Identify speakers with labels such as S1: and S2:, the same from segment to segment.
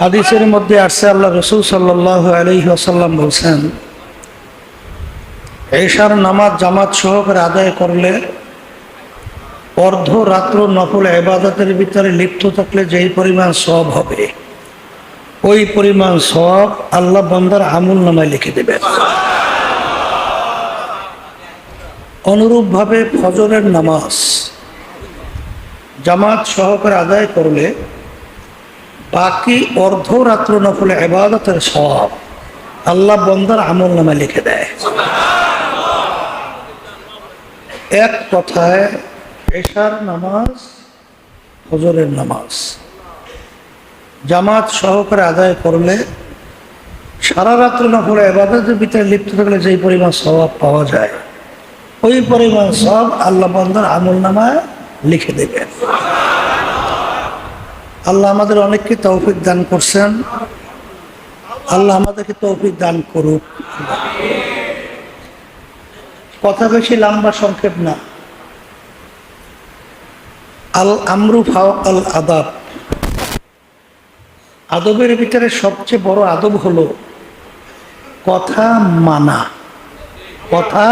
S1: হাদিসের মধ্যে আসছে, আল্লাহ রসুল সাল্লাহ আলহি আসাল্লাম বলছেন, এশার নামাজ জামাত সহকারে আদায় করলে অর্ধ রাত্র নফল এবাদতের ভিতরে লিপ্ত থাকলে যেই পরিমাণ সব হবে, ওই পরিমাণ সব আল্লাহ বন্দার আমুল নামায় লিখে দেবেন। অনুরূপভাবে ফজরের নামাজ জামাত সহকারে আদায় করলে বাকি অর্ধ অর্ধরাত্র নফলে এবাদতের সব আল্লাহ বন্দার আমল নামে লিখে দেয়। এক কথায় এশার নামাজ হজরের নামাজ। জামাত সহকারে আদায় করলে সারা রাত্র নফলে এবাদতের ভিতরে লিপ্ত থাকলে যেই পরিমাণ স্বভাব পাওয়া যায়, ওই পরিমাণ সব আল্লাহ বন্দার আমল নামায় লিখে দেবেন। আল্লাহ আমাদের অনেককে তৌফিক দান করছেন। আল্লাহ আমাদেরকে তৌফিক দান করুক। কথা বেশি লম্বা সংক্ষেপ না। আল আমরু ফাও আল আদাব। আদবের ভিতরে সবচেয়ে বড় আদব হলো কথা মানা। কথা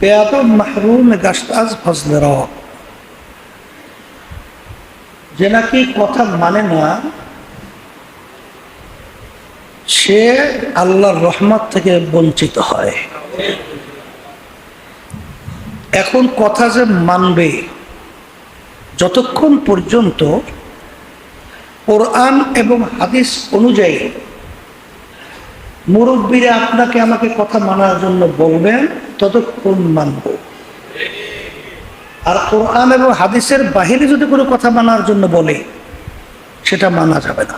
S1: বেয়াদব মাহরুম গাছটাজ ফজলে রক যে নাকি কথা মানে না, সে আল্লাহর রহমত থেকে বঞ্চিত হয়। এখন কথা যে মানবে, যতক্ষণ পর্যন্ত কোরআন এবং হাদিস অনুযায়ী মুরব্বীরা আপনাকে আমাকে কথা মানার জন্য বলবেন, ততক্ষণ মানব। আর কোরআন এবং হাদিসের বাহিরে যদি কোনো কথা মানার জন্য বলে, সেটা মানা যাবে না।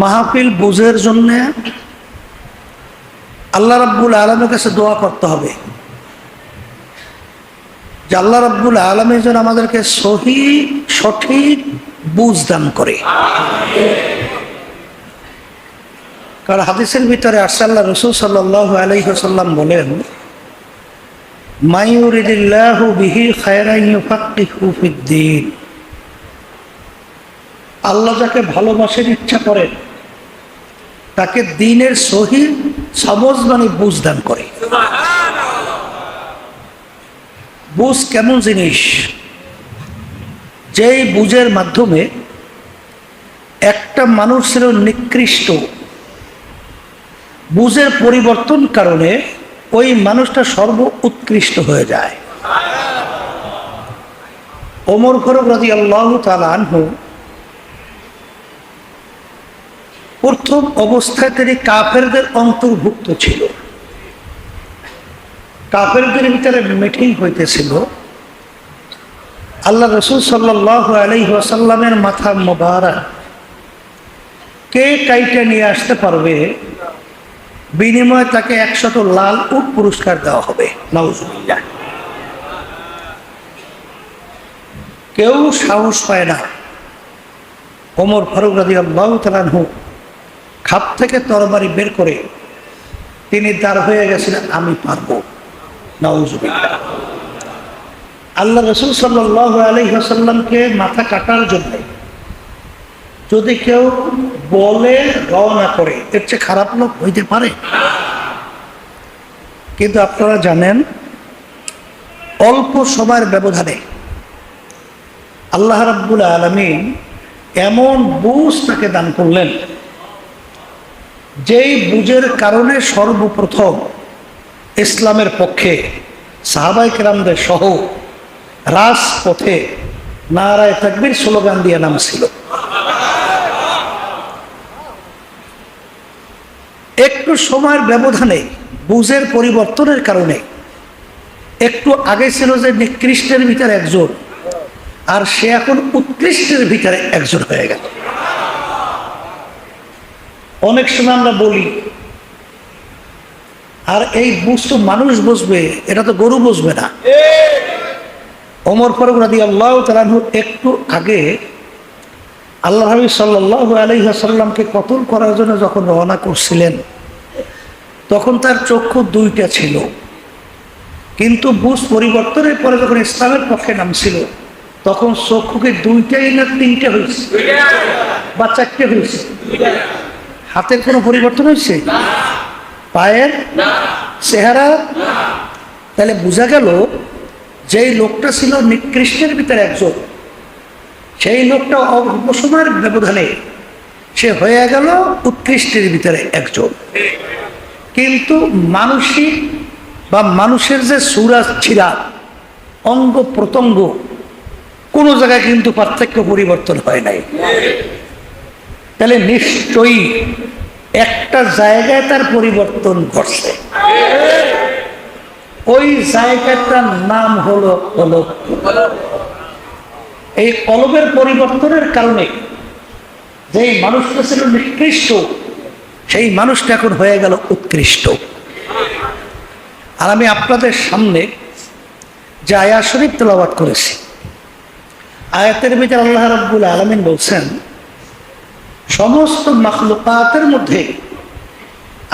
S1: মাহফিল বুঝের জন্যে আল্লাহ রাব্বুল আলমের কাছে দোয়া করতে হবে। যে আল্লাহ রাব্বুল আলমের যেন আমাদেরকে সহি, সঠিক বুঝ দান করে। কারণ হাদিসের ভিতরে আসাল্লাহ রসুল সাল্লাহ আলহিহাসাল্লাম বলেন বিহি ফিদ্দিন। আল্লাহ যাকে ভালোবাসার ইচ্ছা করেন তাকে দিনের সহি সবজ মানে বুঝ দান করে। বুঝ কেমন জিনিস? যেই বুঝের মাধ্যমে একটা মানুষ ছিল নিকৃষ্ট বুঝের পরিবর্তন কারণে ওই মানুষটা সর্ব উৎকৃষ্ট হয়ে যায়। ওমর ফরুক রাজি আল্লাহ আনহু প্রথম অবস্থায় তিনি কাফেরদের অন্তর্ভুক্ত ছিল। কাফেরদের ভিতরে মিটিং হইতেছিল। আল্লাহ রসুল সাল্লাহ আলহিহাসাল্লামের মাথা মোবারক। কে কাইটা নিয়ে আসতে পারবে? বিনিময়ে তাকে একশত লাল উট পুরস্কার দেওয়া হবে। কেউ সাহস পায় না। ওমর ফারুক রাজি আল্লাহ খাপ থেকে তরবারি বের করে তিনি দাঁড় হয়ে গেছিলেন, আমি পারব। নাউজুবিল্লাহ। আল্লাহ রসুল সাল্লাহ আলহিহাসাল্লামকে মাথা কাটার জন্য যদি কেউ বলে রওনা করে, এর চেয়ে খারাপ লোক হইতে পারে? কিন্তু আপনারা জানেন, অল্প সময়ের ব্যবধানে আল্লাহ রাব্বুল আলমিন এমন বুঝ তাকে দান করলেন, যেই বুঝের কারণে সর্বপ্রথম ইসলামের পক্ষে সাহাবাই কেরামদের সহ রাজপথে নারায় তাকবির স্লোগান দিয়ে নামছিল। একটু সময়ের ব্যবধানে বুঝের পরিবর্তনের কারণে। একটু আগে ছিল যে নিকৃষ্টের ভিতরে একজন আর সে এখন উৎকৃষ্টের ভিতরে একজন হয়ে গেল। অনেক সময় আমরা বলি আর এই বুঝ তো মানুষ বুঝবে এটা তো গরু বুঝবে না। অমর ফারুক রাদি আল্লাহ তালাহু একটু আগে আল্লাহ হাবি সাল্লাহ আলহিহাসাল্লামকে কতল করার জন্য যখন রওনা করছিলেন, তখন তার চক্ষু দুইটা ছিল। কিন্তু বুঝ পরিবর্তনের পরে যখন ইসলামের পক্ষে নামছিল, তখন চক্ষুকে দুইটাই না তিনটে হয়েছে? বা চারটে হয়েছে? হাতের কোনো পরিবর্তন হয়েছে? পায়ের? চেহারা? তাহলে বোঝা গেল, যেই লোকটা ছিল নিকৃষ্টের ভিতরে একজন সেই লোকটা অল্প সময়ের ব্যবধানে সে হয়ে গেল উৎকৃষ্টের ভিতরে একজন। কিন্তু মানসিক বা মানুষের যে সুরাজ ছিরা অঙ্গ প্রত্যঙ্গ, কোনো জায়গায় কিন্তু পার্থক্য পরিবর্তন হয় নাই। তাহলে নিশ্চয়ই একটা জায়গায় তার পরিবর্তন ঘটছে। ওই জায়গাটার নাম হলো কলব এই কলবের পরিবর্তনের কারণে যেই মানুষটা ছিল নিকৃষ্ট, সেই মানুষটা এখন হয়ে গেল উৎকৃষ্ট। আর আমি আপনাদের সামনে যে আয়াত শরীফ তেলাবাদ করেছি, আয়াতের ভিতরে আল্লাহ রব্বুল আলমিন বলছেন, সমস্ত মাখলুকাতের মধ্যে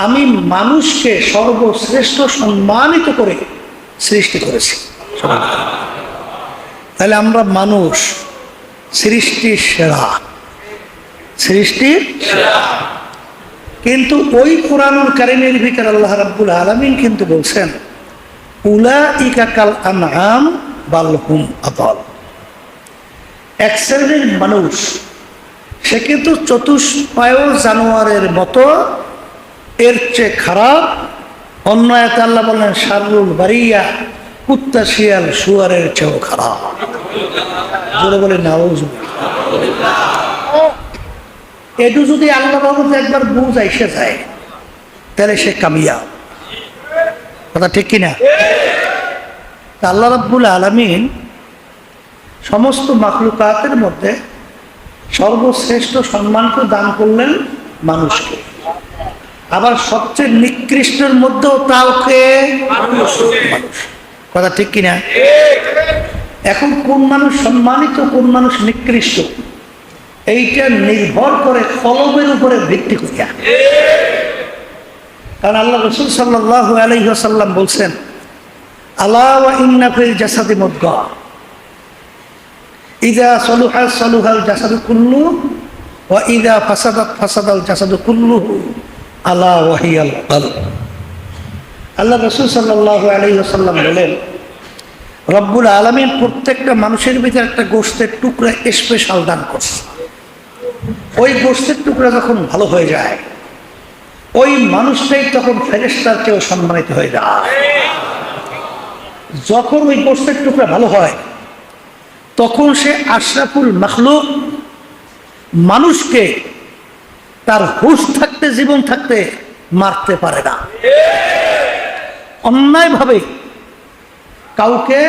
S1: আমি মানুষকে সর্বশ্রেষ্ঠ সম্মানিত করে সৃষ্টি করেছি। তাহলে আমরা মানুষ, সৃষ্টির সেরা। সৃষ্টির কিন্তু ওই কোরআনুল কারিমের ভিতরে আল্লাহ রাব্বুল আলমিন কিন্তু বলছেন উলা ইকাকাল আনআম বালহুম আতল এক শ্রেণির মানুষ, সে কিন্তু চতুষ্পায় জানোয়ারের মতো, এর চেয়ে খারাপ। অন্য এক আল্লাহ বললেন শারুল বাড়িয়া কুত্তা শিয়াল শুয়ারের চেয়েও খারাপ। জোরে বলে নাউজ। এটু যদি আল্লাহ বাবুতে একবার বুঝ আইসে যায়, তাহলে সে কামিয়া কথা ঠিক কিনা? আল্লাহ রাব্বুল আলমিন সমস্ত মাকলুকাতের মধ্যে সর্বশ্রেষ্ঠ সম্মানকে দান করলেন মানুষকে। আবার সবচেয়ে নিকৃষ্টের মধ্যেও তাওকে মানুষ। কথা ঠিক কিনা? এখন কোন মানুষ সম্মানিত, কোন মানুষ নিকৃষ্ট? এইটা নির্ভর করে কলমের উপরে ভিত্তি করিয়া কারণ আল্লাহ রসুল সাল্লাহ আলহিহাসাল্লাম বলছেন আল্লাহ জাসাদি মদগা। ইদা সলুহা, সলুহাল জাসাদু কুল্লু ও ইদা ফাসাদাত, ফাসাদাল জাসাদু কুল্লু আলা ওয়াহিয়াল কাল আল্লাহ রসুল সাল্লাহ আলহিহাসাল্লাম বলেন, রব্বুল আলমীর প্রত্যেকটা মানুষের ভিতরে একটা গোষ্ঠের টুকরা স্পেশাল দান করছে। ওই গোষ্ঠের টুকরা যখন ভালো হয়ে যায়, ওই মানুষটাই তখন ফেরেস্তার চেয়েও সম্মানিত হয়ে যায়। যখন ওই গোষ্ঠের টুকরা ভালো হয়, তখন সে আশরাফুল মখলুক মানুষকে তার হুশ থাকতে, জীবন থাকতে মারতে পারে না। অন্যায়ভাবে কাউকে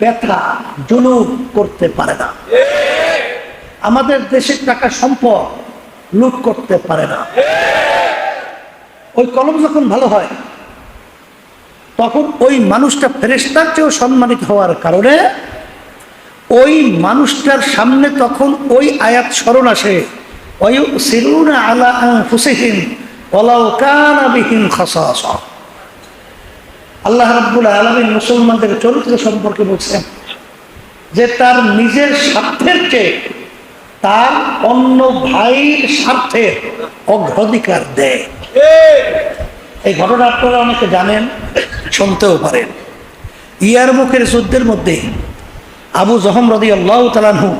S1: ব্যথা, জুলুম করতে পারে না। আমাদের দেশের টাকা সম্পদ লুট করতে পারে না। ওই কলম যখন ভালো হয়, তখন ওই মানুষটা ফেরেস্তার চেয়েও সম্মানিত হওয়ার কারণে ওই মানুষটার সামনে তখন ওই আয়াত স্মরণ আসে। ওই সিরুনা আলা হুসেহিন ওলাও কানাবিহীন খসাস। আল্লাহ রাব্বুল আলমিন মুসলমানদের চরিত্র সম্পর্কে বলছেন যে তার নিজের স্বার্থের চেয়ে তার অন্য ভাইয়ের স্বার্থের অগ্রাধিকার দেয়। এই ঘটনা আপনারা অনেকে জানেন, শুনতেও পারেন। ইয়ার মুখের যুদ্ধের মধ্যে আবু জহম রদি আল্লাহ তালানহু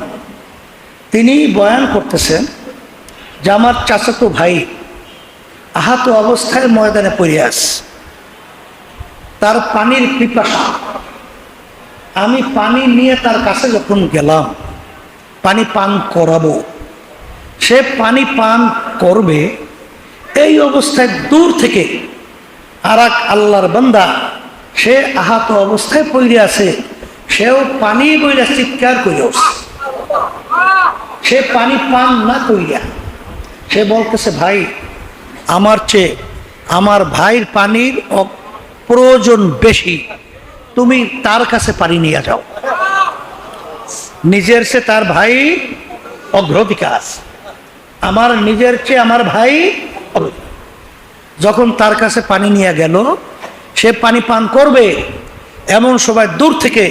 S1: তিনি বয়ান করতেছেন যে, আমার চাচাতো ভাই আহত অবস্থায় ময়দানে পড়ে আস তার পানির পিপাসা। আমি পানি নিয়ে তার কাছে যখন গেলাম, পানি পান করাবো। সে পানি পান করবে, এই অবস্থায় দূর থেকে আর এক আল্লাহর বান্দা, সে আহত অবস্থায় পড়ে আছে, সেও পানি বইরা চিৎকার করে সে পানি পান না করিয়া, সে বলতেছে, ভাই, আমার চেয়ে আমার ভাইয়ের পানির প্রয়োজন বেশি। তুমি তার কাছে পানি নিয়ে যাও। নিজের সে তার ভাই অগ্রাধিকার। আমার নিজের চেয়ে আমার ভাই যখন তার কাছে পানি নিয়ে গেল, সে পানি পান করবে। এমন সময় দূর থেকে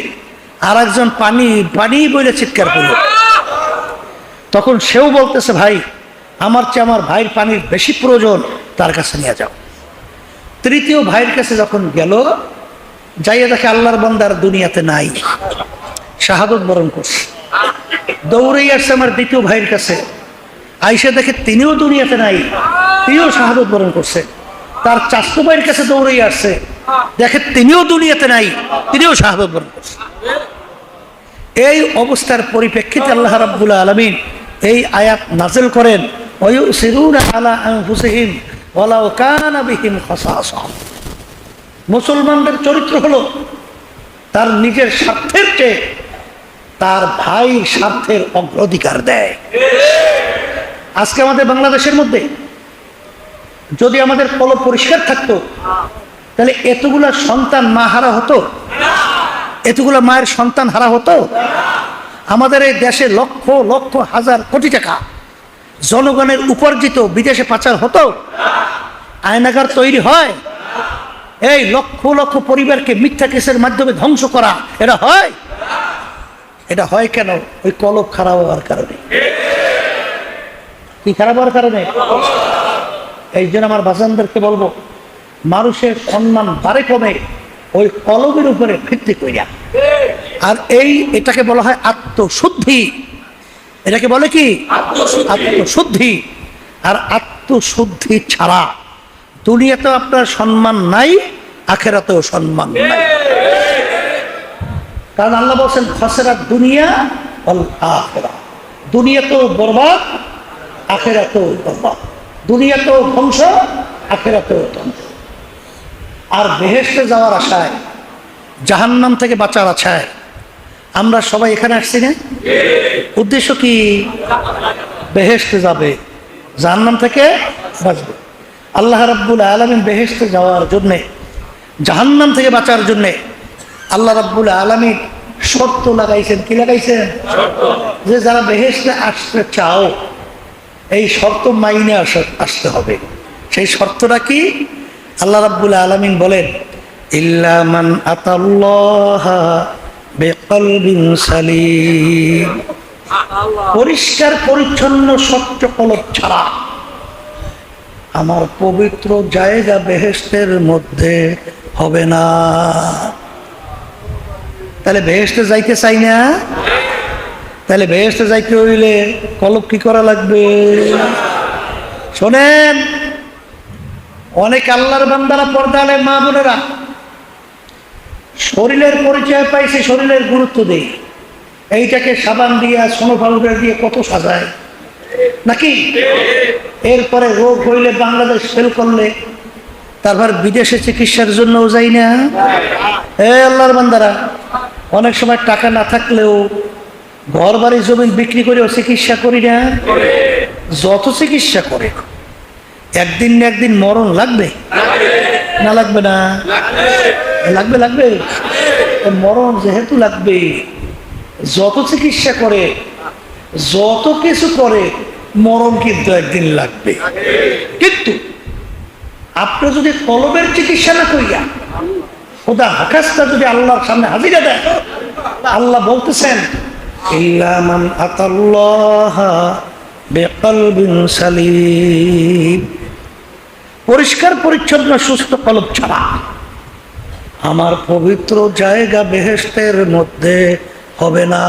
S1: আর একজন পানি পানি বলে চিৎকার করল তখন সেও বলতেছে, ভাই, আমার চেয়ে আমার ভাইয়ের পানির বেশি প্রয়োজন, তার কাছে নিয়ে যাও। তৃতীয় ভাইয়ের কাছে যখন গেল, যাইয়ে দেখে আল্লাহর বন্দার দুনিয়াতে নাই। শাহাদত বরণ করছে। দৌড়েই আসছে আমার দ্বিতীয় ভাইয়ের কাছে। আইসে দেখে তিনিও দুনিয়াতে নাই, তিনিও শাহাদত বরণ করছে। তার চাস্তু ভাইয়ের কাছে দৌড়েই আসছে। দেখে তিনিও দুনিয়াতে নাই, তিনিও শাহাদত বরণ করছে। এই অবস্থার পরিপ্রেক্ষিতে আল্লাহ রাব্বুল আলমিন এই আয়াত নাজেল করেন আলা আনফুসিহিম মুসলমানদের চরিত্র হলো তার নিজের স্বার্থের চেয়ে তার ভাই স্বার্থের অগ্রাধিকার দেয়। আজকে আমাদের বাংলাদেশের মধ্যে যদি আমাদের কল পরিষ্কার থাকতো, তাহলে এতগুলা সন্তান মা হারা হতো? এতগুলা মায়ের সন্তান হারা হতো? আমাদের এই দেশে লক্ষ লক্ষ, হাজার কোটি টাকা জনগণের উপার্জিত বিদেশে পাচার হতো? আয়নাগার তৈরি হয়। এই লক্ষ লক্ষ পরিবারকে মিথ্যা কেসের মাধ্যমে ধ্বংস করা এটা হয়? এটা হয় কেন? ওই কলব খারাপ হওয়ার কারণে। কি খারাপ হওয়ার কারণে? এই জন্য আমার বাজানদেরকে বলব মানুষের সম্মান বাড়ে কমে ওই কলমের উপরে ভিত্তি করিয়া আর এই এটাকে বলা হয় আত্মশুদ্ধি। এটাকে বলে কি? আত্মশুদ্ধি। আর আত্মশুদ্ধি ছাড়া দুনিয়াতেও আপনার সম্মান নাই, আখেরাতেও সম্মান নাই। কারণ আল্লাহ বলছেন, খসেরাত দুনিয়া আখেরা। দুনিয়াতেও বরবাদ, আখেরাতেও বরবাদ। দুনিয়াতেও ধ্বংস, আখেরাতেও ধ্বংস। আর বেহেস্তে যাওয়ার আশায়, জাহান্নাম থেকে বাঁচার আশায়, আমরা সবাই এখানে আসছি না? উদ্দেশ্য কি? বেহেস্তে যাবে, জাহান্নাম থেকে বাঁচবে। আল্লাহ রাব্বুল আলমিন বেহেস্তে যাওয়ার জন্যে জাহান্নাম থেকে বাঁচার জন্যে আল্লাহ রাব্বুল আলমিন শর্ত লাগাইছেন। কি লাগাইছেন? যে যারা বেহেস্তে আসতে চাও এই শর্ত মাইনে আস- আসতে হবে। সেই শর্তটা কি? আল্লাহ রাব্বুল আলমিন বলেন ইল্লামান আতাল্লাহ বেকলবিন সালিম। পরিষ্কার পরিচ্ছন্ন স্বচ্ছ কলব ছাড়া আমার পবিত্র জায়গা বেহেস্তের মধ্যে হবে না। তাহলে বেহেস্তে যাইতে চাই না? তাহলে বেহেস্তে যাইতে হইলে কলব কি করা লাগবে? শোনেন, অনেক আল্লাহর বান্দারা পর্দালে মা বোনেরা। শরীরের পরিচয় পাইছে, শরীরের গুরুত্ব দেই। এইটাকে সাবান দিয়া সোনো পাউডার দিয়ে কত সাজায়। নাকি? এরপরে রোগ হইলে বাংলাদেশ ফেল করলে, তারপর বিদেশে চিকিৎসার জন্যও যাই না? এ আল্লাহর বান্দারা, অনেক সময় টাকা না থাকলেও ঘর বাড়ি জমিন বিক্রি করেও চিকিৎসা করি না? যত চিকিৎসা করে, একদিন না একদিন মরণ লাগবে? না লাগবে না? লাগবে লাগবে। মরণ যেহেতু লাগবে, যত চিকিৎসা করে, যত কিছু করে মরণ কিন্তু একদিন লাগবে। কিন্তু আপনি যদি কলবের চিকিৎসা না করিয়া ওটা হাকাসটা যদি আল্লাহর সামনে হাজিরা দেয় আল্লাহ বলতেছেন পরিষ্কার, পরিচ্ছন্ন, সুস্থ কলব ছাড়া আমার পবিত্র জায়গা বেহেস্তের মধ্যে হবে না।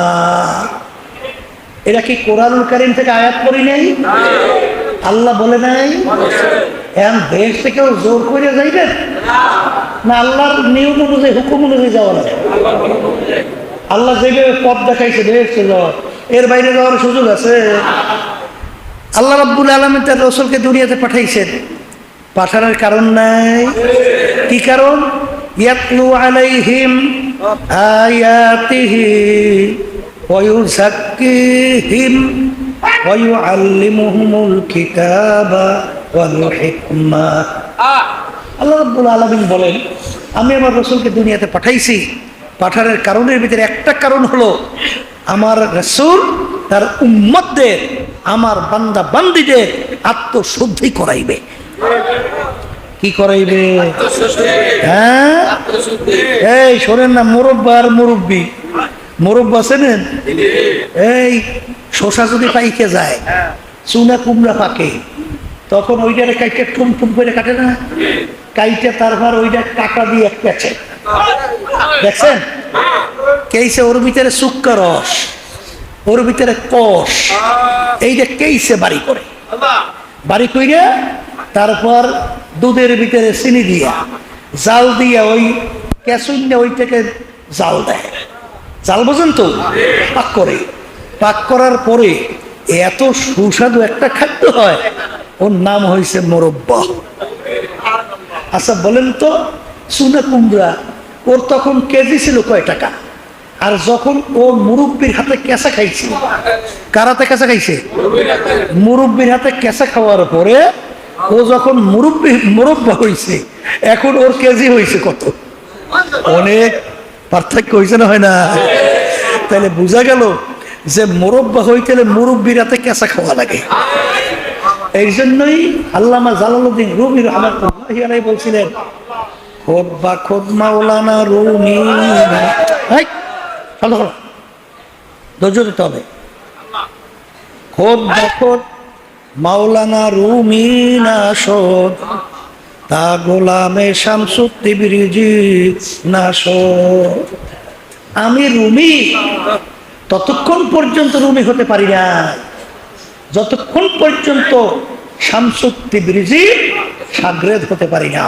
S1: এটা কি কোরআনুল কারিম থেকে আয়াত করি নাই? আল্লাহ বলে নাই? এখন দেশ থেকেও জোর করে যাইবেন না, আল্লাহর নিয়ম অনুযায়ী, হুকুম অনুযায়ী যাওয়া লাগে। আল্লাহ যেভাবে পথ দেখাইছে, দেশ যাওয়ার এর বাইরে যাওয়ার সুযোগ আছে। আল্লাহ রাব্বুল আলমী তার রসুলকে দুনিয়াতে পাঠাইছেন। পাঠানোর কারণ নাই। কি কারণ? ইয়াতলু আলাইহিম আয়াতিহি। ويزكيهم ويعلمهم الكتاب والحكمة আল্লাহ রাব্বুল আলামিন বলেন আমি আমার রসুলকে দুনিয়াতে পাঠাইছি পাঠানোর কারণের ভিতরে একটা কারণ হলো আমার রসুল তার উম্মতদের আমার বান্দা বান্দিদের আত্মশুদ্ধি করাইবে কি কি করাইবে হ্যাঁ এই শোনেন না মুরব্বা আর মুরব্বী মুরব্বা চেনেন এই শশা যদি পাইকে যায়, চুনা কুমড়া পাকে, তখন ওইটারে কাইটে টুম টুম করে কাটে না? কাইটে তারপর ওইটা কাটা দিয়ে পেঁচে দেখছেন? কেইছে ওর ভিতরে সুক্কা রস, ওর ভিতরে কষ, এইটা কেইছে বাড়ি করে? বাড়ি কইরা তারপর দুধের ভিতরে চিনি দিয়া জাল দিয়া ওই ক্যাসুইন ওই থেকে জাল দেয়। জাল বোঝেন তো? পাক করে। পাক করার পরে এত সুস্বাদু একটা খাদ্য হয়, ওর নাম হয়েছে মোরব্বা। আচ্ছা বলেন তো চুনা কুমড়া ওর তখন কেজি ছিল কয় টাকা? আর যখন ও মুরব্বীর হাতে কেঁচা খাইছে কারাতে কেঁচা খাইছে? মুরব্বীর হাতে কেঁচা খাওয়ার পরে ও যখন মুরব্বী মুরব্বা হয়েছে এখন ওর কেজি হয়েছে কত? অনেক পার্থক্য হয়েছে না হয় না? তাহলে বোঝা গেল যে মুরব্বা হইতে গেলে মুরব্বীর হাতে কেঁচা খাওয়া লাগে। এই জন্যই আল্লামা জালালুদ্দিন রুমি রহমতুল্লাহ বলছিলেন খোদ বা খোদ মাওলানা রুমি ধৈর্য দিতে হবে। খোদ বা খোদ মাওলানা রুমি না শোধ। তা গোলামে শামসুদ্দি বিরিজি, না আমি রুমি। ততক্ষণ পর্যন্ত রুমি হতে পারি না যতক্ষণ পর্যন্ত শামসুদ্দি বিরিজি সাগ্রেদ হতে পারি না।